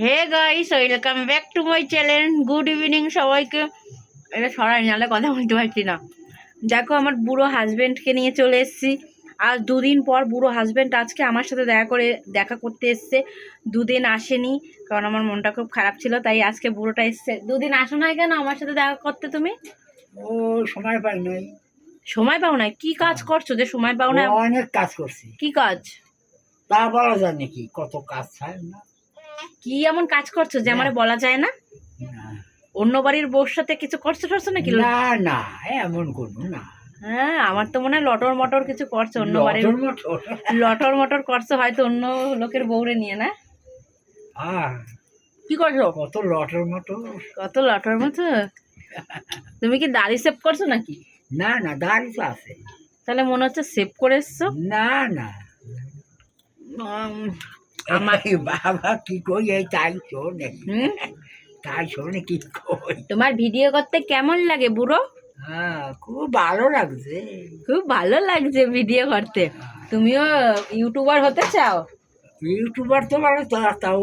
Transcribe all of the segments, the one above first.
Hey guys welcome back to my channel good evening সবাইকে। এটা সরাই নালে কথা বলতে পারছি না। দেখো আমার বুড়ো হাজব্যান্ডকে নিয়ে চলে এসেছি। আজ দুদিন পর বুড়ো হাজবেন্ড আজকে আমার সাথে দেখা করে দেখা করতে এসছে। দুদিন আসেনি কারণ আমার মনটা খুব খারাপ ছিল তাই আজকে বুড়োটা এসছে। দুদিন আসো নাই কেন আমার সাথে দেখা করতে তুমি? ও সময় পাই নাই। সময় পাও না কি কাজ করছ যে সময় পাও না? অনেক কাজ করছি। কি কাজ? তা বলা যায় নাকি কত কাজ না? কি এমন কাজ করছ যে আমার বলা যায় না। অন্য বাড়ির বউর সাথে কিছু করছ টরছো নাকি না না এমন করব না। হ্যাঁ আমার তো মনে হয় লটর মটর কিছু করছ অন্য বাড়ির লটর মটর। করছ হয়তো অন্য লোকের বউরে নিয়ে না? কি করছ? কত লটর মটর? কত লটর মতো তুমি কি দাড়ি সেভ করছ নাকি? না না দাড়ি তো আছে। তাহলে মনে হচ্ছে সেভ করে এসছো। না না। আমার বাবা কি কই এই তাই শোনে? তাই শোনে কি কই তোমার ভিডিও করতে কেমন লাগে বুড়ো? হ্যাঁ খুব ভালো লাগছে। খুব ভালো লাগছে ভিডিও করতে। তুমিও ইউটিউবার হতে চাও? ইউটিউবার তো মানে তাও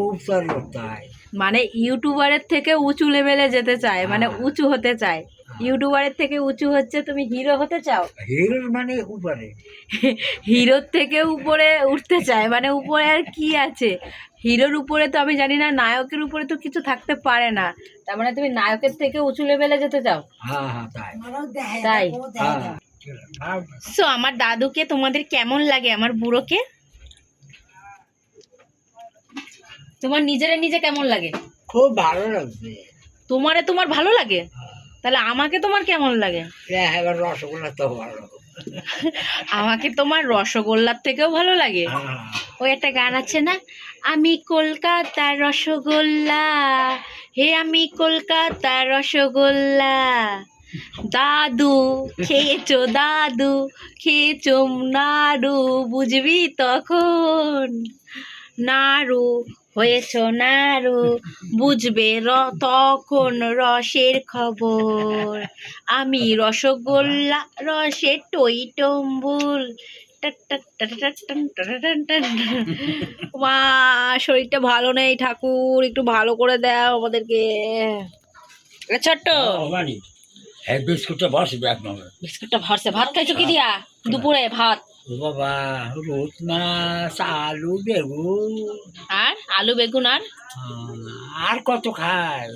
করতে হয় মানে ইউটিউবারের থেকে উঁচু লেভেলে যেতে চায় মানে হ্যাঁ। উঁচু হতে চায়। ইউটিউবারের থেকে উঁচু হচ্ছে তুমি হিরো হতে চাও? হিরোর মানে উপরে। হিরোর থেকে উপরে উঠতে চায় মানে উপরে আর কি আছে? হিরোর উপরে তো আমি জানি না নায়কের উপরে তো কিছু থাকতে পারে না। তার মানে তুমি নায়কের থেকে উঁচু লেভেলে যেতে চাও? হ্যাঁ হ্যাঁ তাই। তাই? হ্যাঁ সো আমার দাদুকে তোমাদের কেমন লাগে? আমার বুড়োকে? তোমার নিজের নিজে কেমন লাগে? খুব ভালো লাগছে তোমারে তোমার ভালো লাগে? তাহলে আমাকে তোমার কেমন লাগে? হ্যাঁ এবার রসগোল্লা তো ভালো। আমাকে তোমার রসগোল্লার থেকেও ভালো লাগে? হ্যাঁ। ওই একটা গান আছে না? আমি কলকাতার রসগোল্লা হে আমি কলকাতার রসগোল্লা। দাদু খেয়েছো দাদু খেয়েছো নাড়ু বুঝবি তখন? নাড়ু হয়েছ নাড়ু বুঝবে র তখন রসের খবর। আমি রসগোল্লা রসে টই টম্বুল। মা শরীরটা ভালো নেই ঠাকুর একটু ভালো করে দাও আমাদেরকে। ছোট্ট। হ্যাঁ বিস্কুটটা বিস্কুটটা ভরসে ভাত খাইছো কি দিয়া? দুপুরে ভাত। বাবা রোদ মাছ আলু বেগুন আর? আলু বেগুন আর? আর কত খায়?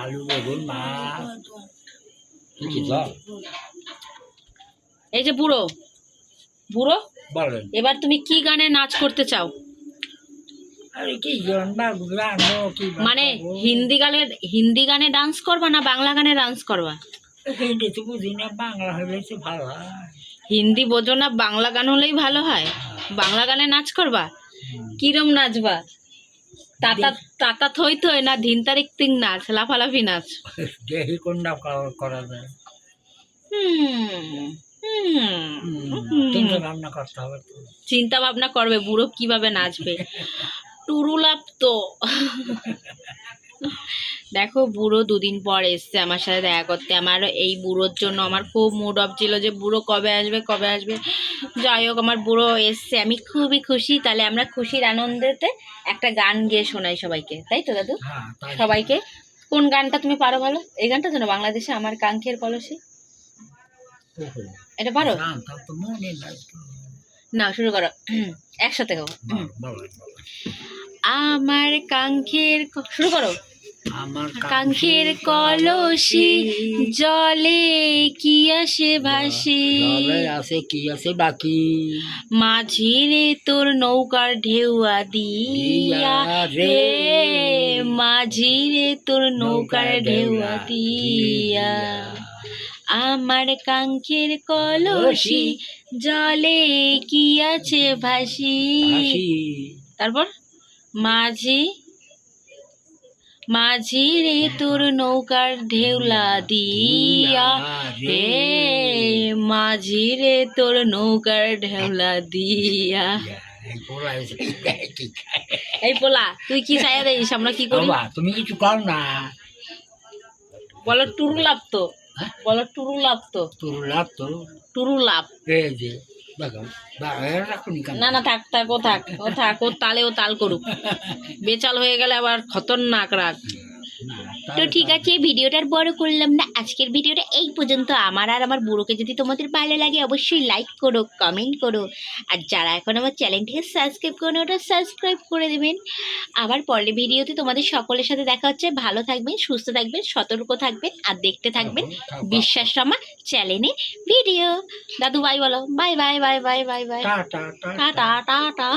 আলু বেগুন মাছ। এই যে বুড়ো। বুড়ো? এবার তুমি কি গানে নাচ করতে চাও? মানে হিন্দি গানে হিন্দি গানে ডান্স করবা না বাংলা গানে ডান্স করবা? হিন্দি তো বুঝি না বাংলা হলে ভালো হয়। হিন্দি বোঝো না বাংলা গান হলেই ভালো হয়। বাংলা গানে নাচ করবা। কিরম নাচবা? তাতা তাতা থই থই না ধিন তারিখ তিন নাচ লাফালাফি নাচ। কোনটা করা- যায়। চিন্তা ভাবনা করবে বুড়ো কীভাবে নাচবে? টুরুলাপ তো দেখো বুড়ো দুদিন পর এসছে আমার সাথে দেখা করতে। আমার এই বুড়োর জন্য আমার খুব মুড অফ ছিল যে বুড়ো কবে আসবে কবে আসবে? যাই হোক আমার বুড়ো এসছে। আমি খুবই খুশি। তাহলে আমরা খুশির আনন্দেতে একটা গান গেয়ে শোনাই সবাইকে। তাই তো দাদু? হ্যাঁ সবাইকে? কোন গানটা তুমি পারো ভালো এই গানটা জানো বাংলাদেশে আমার কাঙ্ক্ষের কলসি। ওহো। এটা পারো। না শুরু করো। একসাথে বলো। আমার কাঙ্ক্ষের শুরু করো। আমার কাঙ্ক্ষের কলসি জলে কি আসে ভাসি? আছে কি আছে বাকি? মাঝিরে তোর নৌকার ঢেউয়া দিয়া রে মাঝিরে তোর নৌকার ঢেউয়া দিয়া আমার কাঙ্ক্ষের কলসি জলে কি আছে ভাসি। তারপর? মাঝি মাঝি রে তোর নৌকার ঢেউলা দিয়া। হে মাঝি রে তোর নৌকার ঢেউলা দিয়া। এই পোলা তুই কি চাইয়া দিস আমরা কি করি? তুমি কিছু কর না। বলো টুরু লাভ তো। হ্যাঁ? বলো টুরু লাভ তো। তোর লাভ তো। টুরু লাভ এই যে। না না, থাক থাক, ও থাক ও থাক, ও তালে ও তাল করুক। বেচাল হয়ে গেলে আবার খতরনাক রাগ। তো ঠিক আছে ভিডিওটা আর বড় করলাম না। আজকের ভিডিওটা এই পর্যন্ত। আমার আর আমার বুড়োকে যদি তোমাদের ভালো লাগে অবশ্যই লাইক করো কমেন্ট করো। আর যারা এখন আমার চ্যানেলটিকে সাবস্ক্রাইব করো ওটা সাবস্ক্রাইব করে দেবেন। আবার পরের ভিডিওতে তোমাদের সকলের সাথে দেখা হচ্ছে। ভালো থাকবেন সুস্থ থাকবেন সতর্ক থাকবেন আর দেখতে থাকবেন থাকো, থাকো। বিশ্বাস আমার চ্যানেলে ভিডিও দাদু বাই বলো। Bye bye bye bye bye bye ta ta ta tata tata